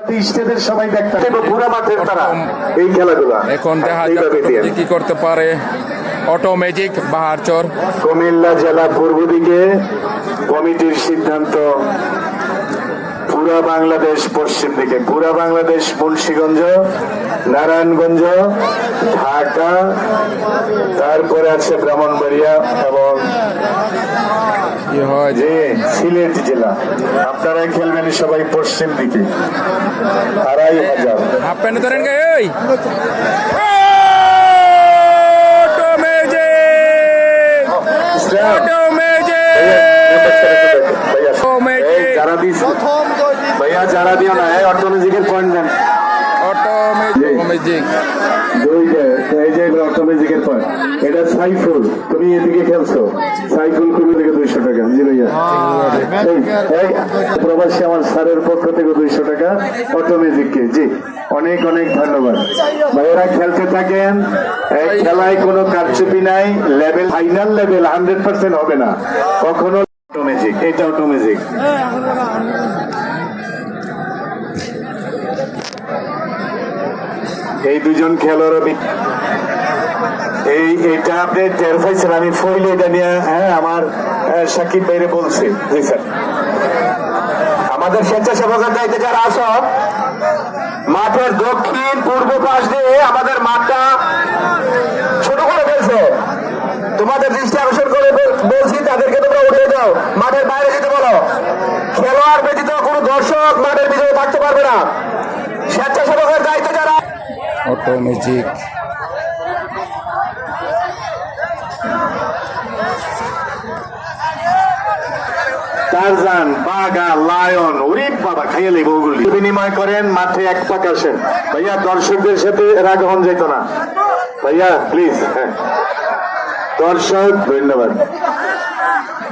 এই এখন দেখা যাবে কি করতে পারে। Automatic magic বাহারচর। কুমিল্লা জেলা পূর্ব দিকে কমিটির সিদ্ধান্ত পুরা বাংলাদেশ পশ্চিম দিকে। পুরা বাংলাদেশ মুন্সীগঞ্জ নারায়ণগঞ্জ ঢাকা তারপরে আছে ব্রাহ্মণবাড়িয়া এবং যে সিলেট জেলা। আপনারা খেলবেন সবাই পশ্চিম দিকে। আড়াই হাজার। হাফ প্যান্ট ধরেন গে এই অটো ম্যাজিক অটো ম্যাজিক ভাইয়া, ও ম্যাজিক। এই যারা দিস ভাইয়া যারা দিও না এই অটোমেজিকের পয়েন্ট দেন অটো দুইটা এই যে অটোমেজিকের পয়েন্ট এটা সাইফুল তুমি এদিকে খেলছো। সাইফুল কুমি থেকে দুইশো টাকা জি ভাইয়া? এই- এই প্রবাসী আমার স্যারের পক্ষ থেকে দুইশো টাকা অটোমেজিককে জি অনেক অনেক ধন্যবাদ। ভাইয়েরা খেলতে থাকেন এই খেলায় কোনো কারচুপি নাই level final level hundred percent হবে না। কখনো অটোমেজিক এটা অটোমেজিক এই দুজন খেলোয়াড় এই এটা আপনি টের পাইছেন, আমি এটা নিয়ে হ্যাঁ আমার সাকিব বাইরে বলছি। জি, স্যার। আমাদের স্বেচ্ছাসেবকের দায়িত্বে যারা আস মাঠের দক্ষিণ পূর্ব পাশ দিয়ে আমাদের মাঠটা ছোট করে ফেলছে তোমাদের দৃষ্টি আকর্ষণ করে বল- বলছি তাদেরকে তোমরা উঠে দাও মাঠের বাইরে যেতে বলো খেলোয়াড় ব্যতীত কোনো দর্শক মাঠের ভিতরে থাকতে পারবে না স্বেচ্ছাসেবকের দায়িত্বে যারা অটো ম্যাজিক বিনিময় করেন, মাঠে এক ভাইয়া, দর্শকদের সাথে রাগ হন ভাইয়া প্লিজ হ্যাঁ। দর্শক, ধন্যবাদ।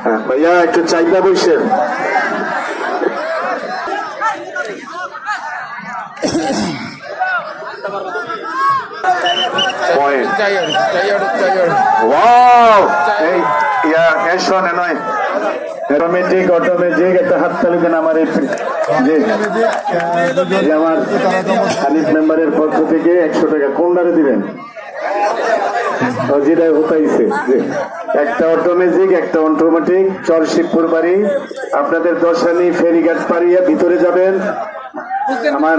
হ্যাঁ ভাইয়া, একটু চাইটা বসেন। এই ইয়া নয় অটোমেটিক অটোমেটিক একটা হাত তালি দেন আমার এই জি। জি, আমার হানিফ মেম্বারের পক্ষ থেকে একশো টাকা কোনটারে দিবেন? ও, যেটা হতাইছে একটা অটোমেটিক একটা অটোমেটিক চর শিবপুর বাড়ি। আপনাদের দশানি ফেরিঘাট পাড়িয়ে ভিতরে যাবেন। আমার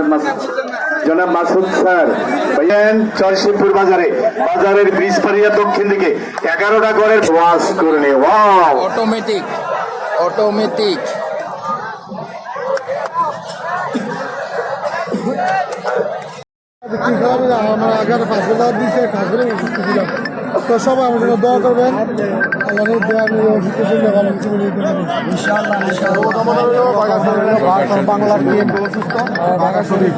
জনাব মাসুদ স্যার ভাইয়ান চরশিবপুর বাজারে, বাজারের ব্রিজ পাড়িয়া দক্ষিণ দিকে এগারোটা ঘরের ওয়াশ করে নেওয়া অটোমেটিক অটোমেটিক আমার আগার পাঁচ হাজার দিয়েছে কাজ করে দিলাম তো সবাই আমার জন্য দোয়া করবেন। আল্লাহ দেয়া আমি অসুস্থ ছিল ভালো কিছু বলে দিতে পারি বাংলার টিম অসুস্থ। ঢাকা শরীফ।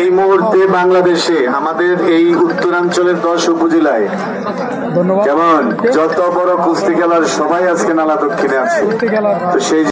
এই মুহূর্তে বাংলাদেশে আমাদের এই উত্তরাঞ্চলের দশ উপজেলায় ধন্যবাদ। কেমন যত বড় কুস্তি খেলার সবাই আজকে নালা দক্ষিণে আছে। তো সেই